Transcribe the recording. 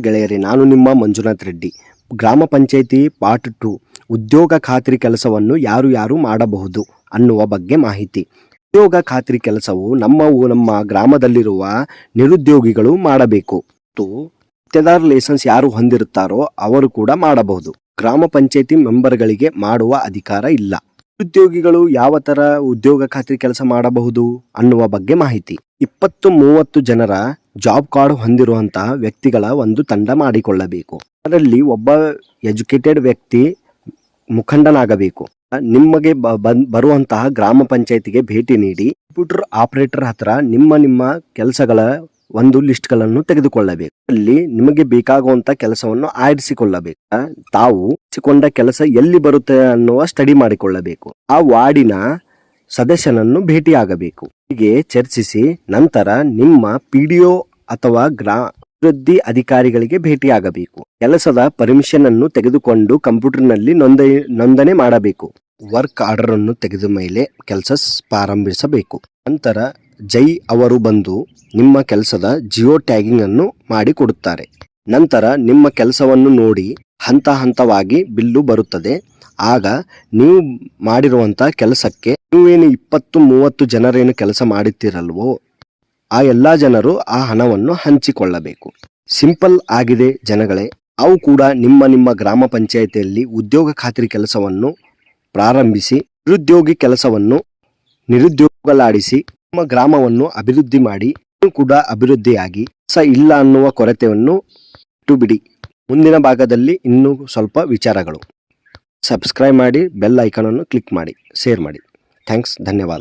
ಗೆಳೆಯರೇ, ನಾನು ನಿಮ್ಮ ಮಂಜುನಾಥ್ ರೆಡ್ಡಿ. ಗ್ರಾಮ ಪಂಚಾಯಿತಿ ಪಾರ್ಟ್ ಟು, ಉದ್ಯೋಗ ಖಾತ್ರಿ ಕೆಲಸವನ್ನು ಯಾರು ಯಾರು ಮಾಡಬಹುದು ಅನ್ನುವ ಬಗ್ಗೆ ಮಾಹಿತಿ. ಉದ್ಯೋಗ ಖಾತ್ರಿ ಕೆಲಸವು ನಮ್ಮ ನಮ್ಮ ಗ್ರಾಮದಲ್ಲಿರುವ ನಿರುದ್ಯೋಗಿಗಳು ಮಾಡಬೇಕು. ಮತ್ತು ಗುತ್ತೇದಾರ್ ಲೈಸೆನ್ಸ್ ಯಾರು ಹೊಂದಿರುತ್ತಾರೋ ಅವರು ಕೂಡ ಮಾಡಬಹುದು. ಗ್ರಾಮ ಪಂಚಾಯಿತಿ ಮೆಂಬರ್ಗಳಿಗೆ ಮಾಡುವ ಅಧಿಕಾರ ಇಲ್ಲ. ನಿರುದ್ಯೋಗಿಗಳು ಯಾವ ತರ ಉದ್ಯೋಗ ಖಾತ್ರಿ ಕೆಲಸ ಮಾಡಬಹುದು ಅನ್ನುವ ಬಗ್ಗೆ ಮಾಹಿತಿ. ಇಪ್ಪತ್ತು, ಮೂವತ್ತು ಜನರ ಜಾಬ್ ಕಾರ್ಡ್ ಹೊಂದಿರುವಂತಹ ವ್ಯಕ್ತಿಗಳ ಒಂದು ತಂಡ ಮಾಡಿಕೊಳ್ಳಬೇಕು. ಅದರಲ್ಲಿ ಒಬ್ಬ ಎಜುಕೇಟೆಡ್ ವ್ಯಕ್ತಿ ಮುಖಂಡನಾಗಬೇಕು. ನಿಮಗೆ ಬರುವಂತಹ ಗ್ರಾಮ ಪಂಚಾಯತಿಗೆ ಭೇಟಿ ನೀಡಿ ಕಂಪ್ಯೂಟರ್ ಆಪರೇಟರ್ ಹತ್ರ ನಿಮ್ಮ ನಿಮ್ಮ ಕೆಲಸಗಳ ಒಂದು ಲಿಸ್ಟ್ಗಳನ್ನು ತೆಗೆದುಕೊಳ್ಳಬೇಕು. ಅಲ್ಲಿ ನಿಮಗೆ ಬೇಕಾಗುವಂತ ಕೆಲಸವನ್ನು ಆರಿಸಿಕೊಳ್ಳಬೇಕು. ತಾವು ಸಿಕೊಂಡ ಕೆಲಸ ಎಲ್ಲಿ ಬರುತ್ತೆ ಅನ್ನುವ ಸ್ಟಡಿ ಮಾಡಿಕೊಳ್ಳಬೇಕು. ಆ ವಾರ್ಡಿನ ಸದಸ್ಯನನ್ನು ಭೇಟಿಯಾಗಬೇಕು. ಹೀಗೆ ಚರ್ಚಿಸಿ ನಂತರ ನಿಮ್ಮ ಪಿಡಿಒ ಅಥವಾ ಗ್ರಾ, ಅಭಿವೃದ್ಧಿ ಅಧಿಕಾರಿಗಳಿಗೆ ಭೇಟಿಯಾಗಬೇಕು. ಕೆಲಸದ ಪರ್ಮಿಷನ್ ಅನ್ನು ತೆಗೆದುಕೊಂಡು ಕಂಪ್ಯೂಟರ್ನಲ್ಲಿ ನೊಂದ ನೋಂದಣಿ ಮಾಡಬೇಕು. ವರ್ಕ್ ಆರ್ಡರ್ ಅನ್ನು ತೆಗೆದ ಮೇಲೆ ಕೆಲಸ ಪ್ರಾರಂಭಿಸಬೇಕು. ನಂತರ ಜೈ ಅವರು ಬಂದು ನಿಮ್ಮ ಕೆಲಸದ ಜಿಯೋ ಟ್ಯಾಗಿಂಗ್ ಅನ್ನು ಮಾಡಿಕೊಡುತ್ತಾರೆ ನಂತರ ನಿಮ್ಮ ಕೆಲಸವನ್ನು ನೋಡಿ ಹಂತ ಹಂತವಾಗಿ ಬಿಲ್ಲು ಬರುತ್ತದೆ. ಆಗ ನೀವು ಮಾಡಿರುವಂತ ಕೆಲಸಕ್ಕೆ ನೀವೇನು ಇಪ್ಪತ್ತು, ಮೂವತ್ತು ಜನರೇನು ಕೆಲಸ ಮಾಡುತ್ತೀರಲ್ವೋ ಆ ಎಲ್ಲ ಜನರು ಆ ಹಣವನ್ನು ಹಂಚಿಕೊಳ್ಳಬೇಕು. ಸಿಂಪಲ್ ಆಗಿದೆ ಜನಗಳೇ, ಅವು ಕೂಡ ನಿಮ್ಮ ನಿಮ್ಮ ಗ್ರಾಮ ಪಂಚಾಯಿತಿಯಲ್ಲಿ ಉದ್ಯೋಗ ಖಾತ್ರಿ ಕೆಲಸವನ್ನು ಪ್ರಾರಂಭಿಸಿ, ನಿರುದ್ಯೋಗಿ ಕೆಲಸವನ್ನು ನಿರುದ್ಯೋಗಲಾಡಿಸಿ ನಿಮ್ಮ ಗ್ರಾಮವನ್ನು ಅಭಿವೃದ್ಧಿ ಮಾಡಿ ಕೂಡ ಅಭಿವೃದ್ಧಿಯಾಗಿ ಸ ಇಲ್ಲ ಅನ್ನುವ ಕೊರತೆಯನ್ನು ಇಟ್ಟು ಬಿಡಿ ಮುಂದಿನ ಭಾಗದಲ್ಲಿ ಇನ್ನೂ ಸ್ವಲ್ಪ ವಿಚಾರಗಳು. ಸಬ್ಸ್ಕ್ರೈಬ್ ಮಾಡಿ, ಬೆಲ್ ಐಕಾನನ್ನು ಕ್ಲಿಕ್ ಮಾಡಿ, ಶೇರ್ ಮಾಡಿ. ಥ್ಯಾಂಕ್ಸ್, ಧನ್ಯವಾದ.